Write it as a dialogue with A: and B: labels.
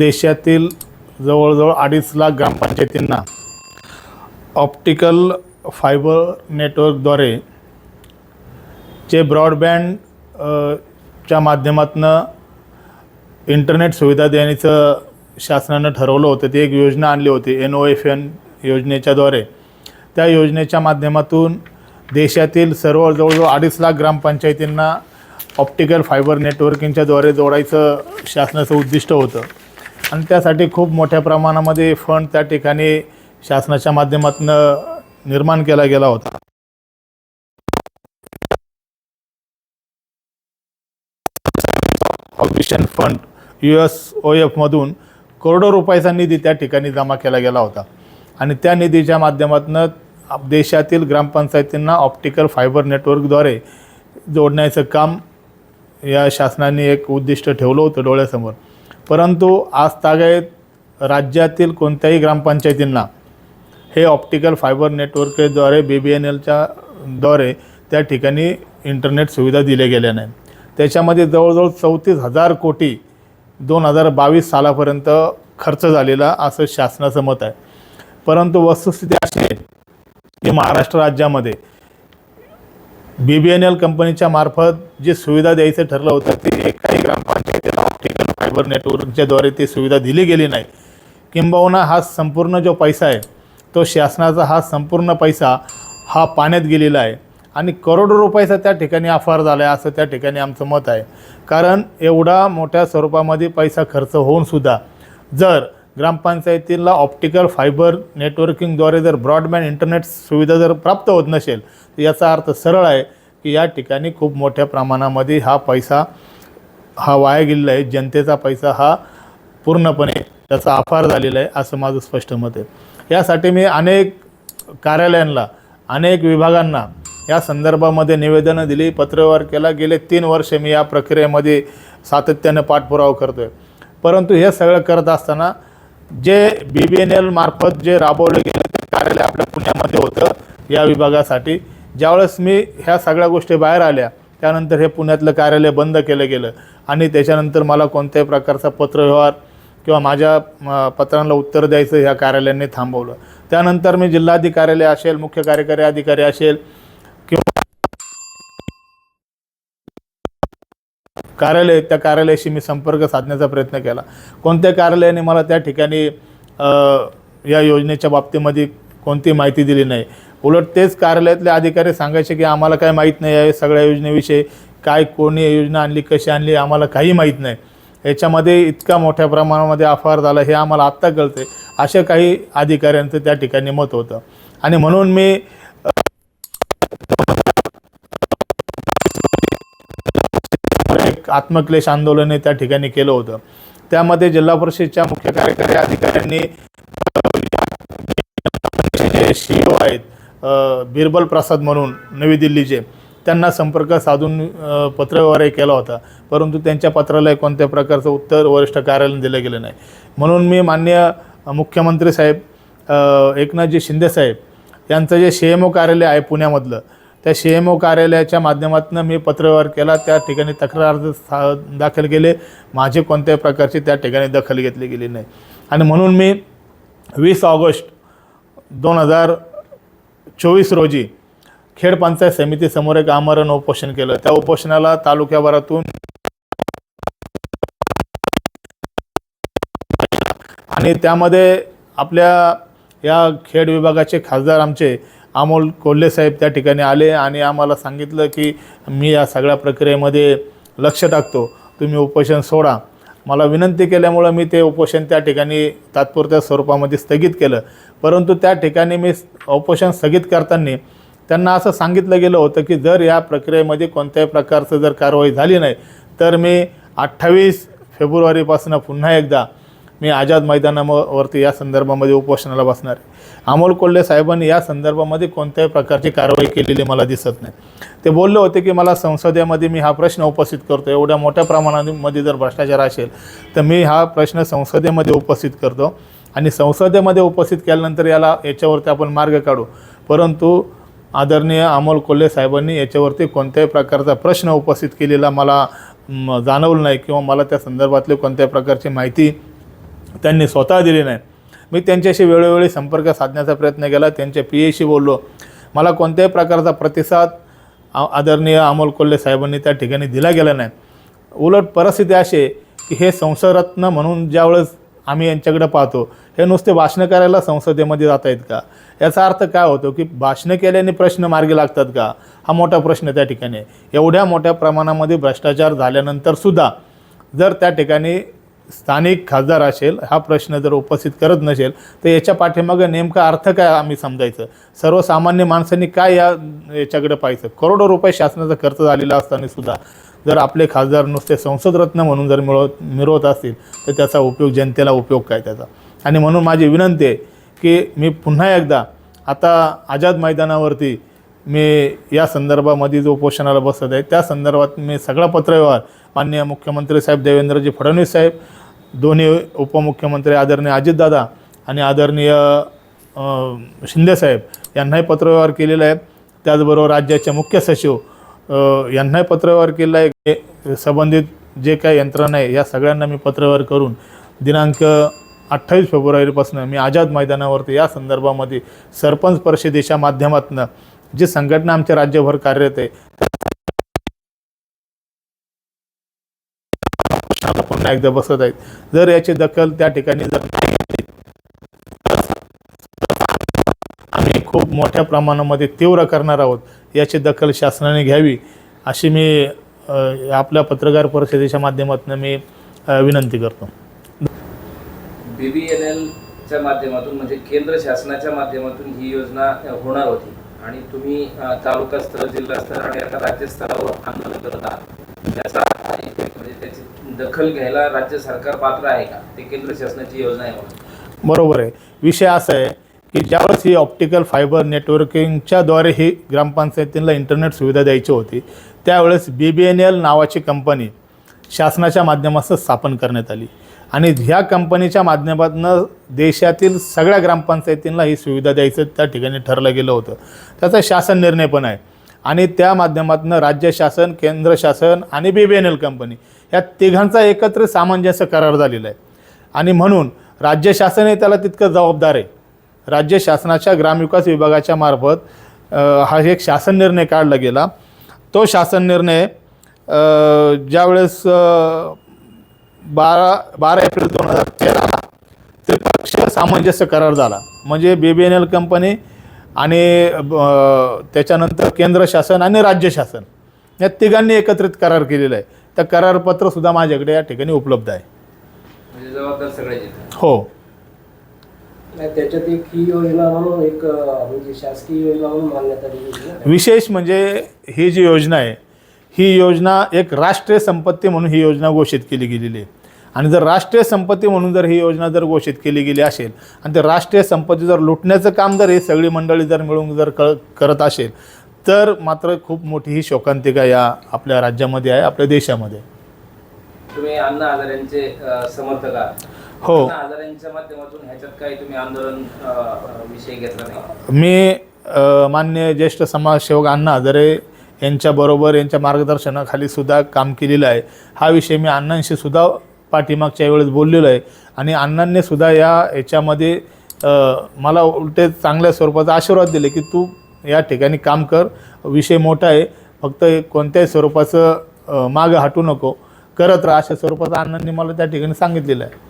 A: देशातील जवळजवळ अडीच लाख ग्रामपंचायतींना ऑप्टिकल फायबर नेटवर्कद्वारे जे ब्रॉडबँड च्या माध्यमातून इंटरनेट सुविधा देण्याचं शासनानं ठरवलं होतं ती एक योजना आणली होती एन ओ एफ एन योजनेच्याद्वारे. त्या योजनेच्या माध्यमातून देशातील सर्व जवळजवळ अडीच लाख ग्रामपंचायतींना ऑप्टिकल फायबर नेटवर्किंगच्याद्वारे जोडायचं शासनाचं उद्दिष्ट होतं. आणि त्यासाठी खूप मोठ्या प्रमाणामध्ये फंड त्या ठिकाणी शासनाच्या माध्यमातून निर्माण केला गेला होता. Obligation fund U S O एफमधून करोडो रुपयाचा निधी त्या ठिकाणी जमा केला गेला होता. आणि त्या निधीच्या माध्यमातून देशातील ग्रामपंचायतींना ऑप्टिकल फायबर नेटवर्कद्वारे जोडण्याचं काम या शासनाने एक उद्दिष्ट ठेवलं होतं डोळ्यासमोर. परंतु आज तागायत राज्यातील कोणत्याही ग्रामपंचायतींना हे ऑप्टिकल फायबर नेटवर्कद्वारे बी बी एन एलच्या द्वारे त्या ठिकाणी इंटरनेट सुविधा दिल्या गेल्या नाही त्याच्यामध्ये जवळजवळ चौतीस हजार कोटी दोन हजार बावीस सालापर्यंत खर्च झालेला असं शासनाचं मत आहे. परंतु वस्तुस्थिती अशी आहे की महाराष्ट्र राज्यामध्ये बी बी एन एल कंपनीच्या मार्फत जी सुविधा द्यायचं ठरलं होतं ती एकाही ग्रामपंचायतीला ऑप्टिकल नेटवर्कच्याद्वारे ती सुविधा दिली गेली नाही. किंबहुना हा संपूर्ण जो पैसा आहे तो शासनाचा हा संपूर्ण पैसा हा पाण्यात गेलेला आहे. आणि करोडो रुपयाचा त्या ठिकाणी अफार झाला आहे असं त्या ठिकाणी आमचं मत आहे. कारण एवढा मोठ्या स्वरूपामध्ये पैसा खर्च होऊनसुद्धा जर ग्रामपंचायतीला ऑप्टिकल फायबर नेटवर्किंगद्वारे जर ब्रॉडबँड इंटरनेट सुविधा जर प्राप्त होत नसेल तर याचा अर्थ सरळ आहे की या ठिकाणी खूप मोठ्या प्रमाणामध्ये हा पैसा हा वाया गेलेला आहे. जनतेचा पैसा हा पूर्णपणे त्याचा आफार झालेला आहे असं माझं स्पष्ट मत आहे. यासाठी मी अनेक कार्यालयांना अनेक विभागांना या संदर्भामध्ये निवेदनं दिली. पत्रव्यवहार केला. गेले तीन वर्ष मी या प्रक्रियेमध्ये सातत्यानं पाठपुरावा करतो आहे परंतु हे सगळं करत असताना जे बी बी एन एल मार्फत जे राबवलं गेलं ते कार्यालय आपल्या पुण्यामध्ये होतं या विभागासाठी. ज्यावेळेस मी ह्या सगळ्या गोष्टी बाहेर आल्या त्यानंतर हे पुण्यातलं कार्यालय बंद केलं गेलं. आणि त्याच्यानंतर मला कोणत्याही प्रकारचा पत्रव्यवहार किंवा माझ्या पत्रांना उत्तर द्यायचं ह्या कार्यालयाने थांबवलं. त्यानंतर मी जिल्हाधिकारी असेल मुख्य कार्यकारी अधिकारी असेल किंवा कार्यालय त्या कार्यालयाशी मी संपर्क साधण्याचा प्रयत्न केला. कोणत्या कार्यालयाने मला त्या ठिकाणी या योजनेच्या बाबतीमध्ये कोणती माहिती दिली नाही? उलट तेच कार्यालयातले अधिकारी सांगायचे की आम्हाला काय माहीत नाही आहे सगळ्या योजनेविषयी काय कोणी योजना आणली कशी आणली आम्हाला काही माहीत नाही. याच्यामध्ये इतका मोठ्या प्रमाणामध्ये अफार झाला हे आम्हाला आत्ता कळते अशा काही अधिकाऱ्यांचं त्या ठिकाणी मत होतं. आणि म्हणून मी एक आत्मक्लेश आंदोलन त्या ठिकाणी केलं होतं. त्यामध्ये जिल्हा परिषदच्या मुख्य कार्यकारी अधिकाऱ्यांनी जे सी ओ आहेत बिरबल प्रसाद म्हणून नवी दिल्लीचे त्यांना संपर्क साधून पत्रव्यवहारही केला होता. परंतु त्यांच्या पत्राला कोणत्या प्रकारचं उत्तर वरिष्ठ कार्यालयाने दिलं गेलं नाही. म्हणून मी मान्य मुख्यमंत्री साहेब एकनाथजी शिंदेसाहेब यांचं जे सी एम ओ कार्यालय आहे पुण्यामधलं त्या सी एम ओ कार्यालयाच्या माध्यमातून मी पत्रव्यवहार केला. त्या ठिकाणी तक्रार अर्ज सा- दाखल केले. माझे कोणत्याही प्रकारची त्या ठिकाणी दखल घेतली गेली नाही. आणि म्हणून मी वीस ऑगस्ट दोन हजार चोवीस रोजी खेड पंचायत समितीसमोर एक आमरण उपोषण केलं. त्या उपोषणाला तालुक्याभरातून आणि त्यामध्ये आपल्या या खेड विभागाचे खासदार आमचे अमोल कोल्हे साहेब त्या ठिकाणी आले आणि आम्हाला सांगितलं की मी या सगळ्या प्रक्रियेमध्ये लक्ष टाकतो. तुम्ही उपोषण सोडा. मला विनंती केल्यामुळं मी ते उपोषण त्या ठिकाणी तात्पुरत्या स्वरूपामध्ये स्थगित केलं. परंतु त्या ठिकाणी मी उपोषण स्थगित करताना त्यांना असं सांगितलं गेलं होतं की जर या प्रक्रियेमध्ये कोणत्याही प्रकारचं जर कारवाई झाली नाही तर मी अठ्ठावीस फेब्रुवारीपासून पुन्हा एकदा मी आझाद मैदानावरती या संदर्भामध्ये उपोषणाला बसणार आहे. अमोल कोल्हे साहेबांनी या संदर्भामध्ये कोणत्याही प्रकारची कारवाई केलेली मला दिसत नाही. ते बोलले होते की मला संसदेमध्ये मी हा प्रश्न उपस्थित करतो. एवढ्या मोठ्या प्रमाणामध्ये जर भ्रष्टाचार असेल तर मी हा प्रश्न संसदेमध्ये उपस्थित करतो आणि संसदेमध्ये उपस्थित केल्यानंतर याला याच्यावरती आपण मार्ग काढू. परंतु आदरणीय अमोल कोल्हे साहेबांनी याच्यावरती कोणत्याही प्रकारचा प्रश्न उपस्थित केलेला मला जाणवलं नाही किंवा मला त्या संदर्भातली कोणत्याही प्रकारची माहिती त्यांनी स्वतः दिली नाही मी त्यांच्याशी वेळोवेळी संपर्क साधण्याचा प्रयत्न केला त्यांच्या पी एशी बोललो. मला कोणत्याही प्रकारचा प्रतिसाद आदरणीय अमोल कोल्हे साहेबांनी त्या ठिकाणी दिला गेला नाही. उलट परिस्थिती अशी आहे की हे संसदरत्न म्हणून ज्यावेळेस आम्ही यांच्याकडे पाहतो हे नुसते भाषणं करायला संसदेमध्ये जात आहेत का? याचा अर्थ काय होतो की भाषणं केल्याने प्रश्न मार्गी लागतात का? हा मोठा प्रश्न त्या ठिकाणी एवढ्या मोठ्या प्रमाणामध्ये भ्रष्टाचार झाल्यानंतर सुद्धा जर त्या ठिकाणी स्थानिक खासदार असेल हा प्रश्न जर उपस्थित करत नसेल तर याच्या पाठीमागं नेमका अर्थ काय आम्ही समजायचं? सर्वसामान्य माणसांनी काय या याच्याकडे पाहायचं? करोडो रुपये शासनाचा खर्च झालेला असताना सुद्धा जर आपले खासदार नुसते संसदरत्न म्हणून जर मिळवत मिळवत असतील तर त्याचा उपयोग जनतेला उपयोग काय त्याचा? आणि म्हणून माझी विनंती आहे की मी पुन्हा एकदा आता आझाद मैदानावरती मी या संदर्भामध्ये जो उपोषणाला बसत आहे त्या संदर्भात मी सगळा पत्रव्यवहार माननीय मुख्यमंत्री साहेब देवेंद्रजी फडणवीस साहेब दोन्ही उपमुख्यमंत्री आदरणीय अजितदादा आणि आदरणीय शिंदेसाहेब यांनाही पत्रव्यवहार केलेला आहे. त्याचबरोबर राज्याचे मुख्य सचिव यांनाही पत्रव्यवहार केलेला आहे. संबंधित जे काही यंत्रणा आहे या सगळ्यांना मी पत्रव्यवहार करून दिनांक अठ्ठावीस फेब्रुवारीपासून मी आझाद मैदानावरती या संदर्भामध्ये सरपंच परिषदेच्या माध्यमातून जी संघटना आमच्या राज्यभर कार्यरत आहे पुन्हा एकदा बसत आहेत. जर याची दखल त्या ठिकाणी जर नाही घेतली आम्ही खूप मोठ्या प्रमाणामध्ये तीव्र करणार आहोत. याची दखल शासनाने घ्यावी अशी मी आपल्या पत्रकार परिषदेच्या माध्यमातून मी विनंती करतो.
B: बीबीएनएलच्या माध्यमातून म्हणजे केंद्र शासनाच्या माध्यमातून ही योजना होणार होती. आणि तुम्ही तालुका स्तर जिल्हा स्तर आणि आता राज्यस्तरावर आंदोलन करत आहात. त्याचा म्हणजे त्याची दखल घ्यायला राज्य सरकार पात्र आहे का? ते केंद्र शासनाची योजना आहे म्हणून.
A: बरोबर आहे. विषय असा आहे की ज्यावेळेस ही ऑप्टिकल फायबर नेटवर्किंगच्याद्वारे ही ग्रामपंचायतींना इंटरनेट सुविधा द्यायची होती त्यावेळेस बी बी एन एल नावाची कंपनी शासनाच्या माध्यमातून स्थापन करण्यात आली. आणि ह्या कंपनीच्या माध्यमातून देशातील सगळ्या ग्रामपंचायतींना ही सुविधा द्यायचं त्या ठिकाणी ठरलं गेलं होतं. त्याचा शासन निर्णय पण आहे. आणि त्या माध्यमातून राज्य शासन केंद्र शासन आणि B B N L company या तिघांचा एकत्र सामंजस्य करार झालेला आहे. आणि म्हणून राज्य शासनही त्याला तितकं जबाबदार आहे. राज्य शासनाच्या ग्रामविकास विभागाच्या मार्फत हा एक शासन निर्णय काढला गेला. तो शासन निर्णय ज्यावेळेस बारा बारा एप्रिल दोन हजार तेराला त्रिपक्षीय सामंजस्य करार झाला. म्हणजे B B N L company आणि त्याच्यानंतर केंद्र शासन आणि राज्य शासन या तिघांनी एकत्रित करार केलेला आहे. त्या करारपत्रसुद्धा माझ्याकडे या ठिकाणी उपलब्ध आहे.
B: म्हणजे जबाबदार सगळे येतात
A: हो.
C: त्याच्यात एक ही योजना म्हणून एक म्हणजे शासकीय योजना म्हणून.
A: विशेष म्हणजे ही जी योजना आहे ही योजना एक राष्ट्रीय संपत्ती म्हणून ही योजना घोषित केली गेलेली आहे. आणि जर राष्ट्रीय संपत्ती म्हणून जर ही योजना जर घोषित केली गेली असेल आणि ते राष्ट्रीय संपत्ती जर लुटण्याचं काम जर ही सगळी मंडळी जर मिळून जर क करत असेल तर मात्र खूप मोठी ही शोकांतिका या आपल्या राज्यामध्ये आहे आपल्या देशामध्ये.
B: तुम्ही अण्णा हजारेंचे अ, समर्थक आहात.
A: हो.
B: अण्णा हजारेंच्या माध्यमातून ह्याच्यात काही तुम्ही आंदोलन विषय घेतला नाही?
A: मी मान्य ज्येष्ठ समाजसेवक अण्णा हजारे यांच्याबरोबर यांच्या मार्गदर्शनाखाली सुद्धा काम केलेलं आहे. हा विषय मी अण्णांशी सुद्धा पाठीमागच्या वेळेस बोललेलो आहे. आणि अण्णांनी सुद्धा या याच्यामध्ये मला उलटे चांगल्या स्वरूपाचा आशीर्वाद दिले की तू या ठिकाणी काम कर. विषय मोठा आहे. फक्त कोणत्याही स्वरूपाचं मागं हटू नको. करत राहा अशा स्वरूपाचं अण्णांनी मला त्या ठिकाणी सांगितलेलं आहे.